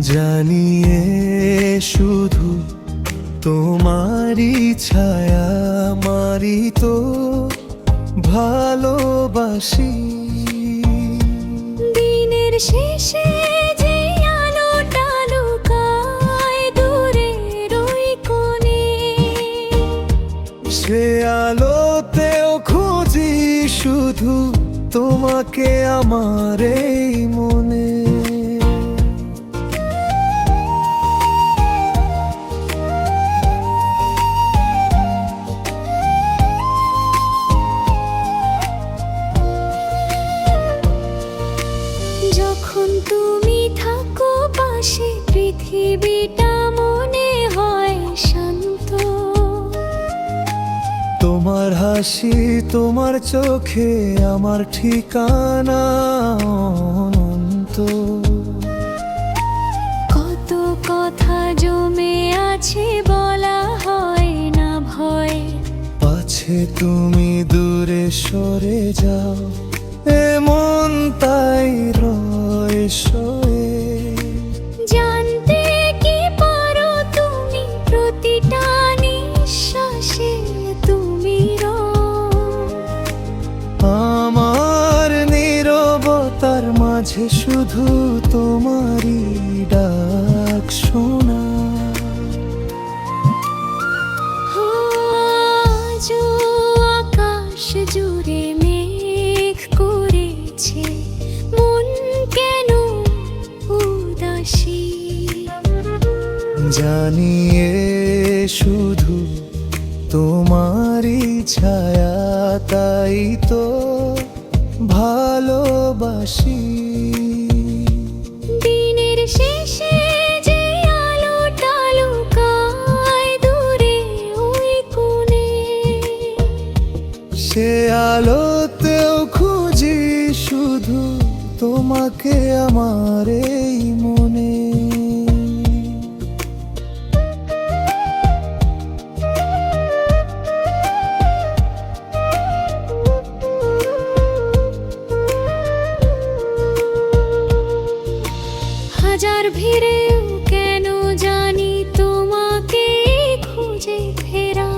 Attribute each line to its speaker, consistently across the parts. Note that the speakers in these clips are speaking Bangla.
Speaker 1: জানিয়ে শুধু তোমারই ছায়া মারি তো ভালোবাসি।
Speaker 2: দিনের শেষে যে আলোটা লুকায় কোণে।
Speaker 1: সে আলোতেও খুঁজি শুধু তোমাকে আমার এই মনে। তোমার হাসি তোমার চোখে আমার ঠিকানা অনন্ত।
Speaker 2: কত কথা জমে আছে বলা হয় না ভয়।
Speaker 1: আছে তুমি দূরে সরে যাও। মাঝে শুধু তোমারই ডাক শোনা।
Speaker 2: আকাশ জুড়ে মেঘ করেছে মন কেন উদাসী?
Speaker 1: জানিয়ে শুধু তোমারই ছায়া তাই তো ভালোবাসি।
Speaker 2: দিনের শেষে যে আলোটা লুকায় দূরে ওই কোণে।
Speaker 1: সে আলোতেও খুঁজি শুধু তোমাকে আমার এই
Speaker 2: হাজার ভিড়ে কেন জানি তোমাকে খুঁজে ফেরা?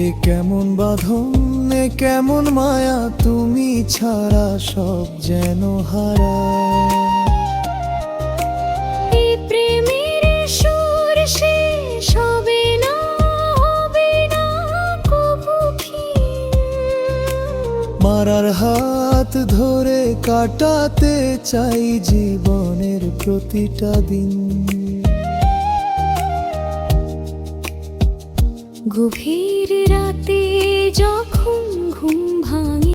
Speaker 1: এ কেমন বাঁধন এ কেমন মায়া তুমি ছাড়া সব যেন হারা।
Speaker 2: এই প্রেমের
Speaker 1: হাত ধরে কাটাতে চাই জীবনের প্রতিটা দিন।
Speaker 2: গভীর রাতে যখন ঘুম ভাঙে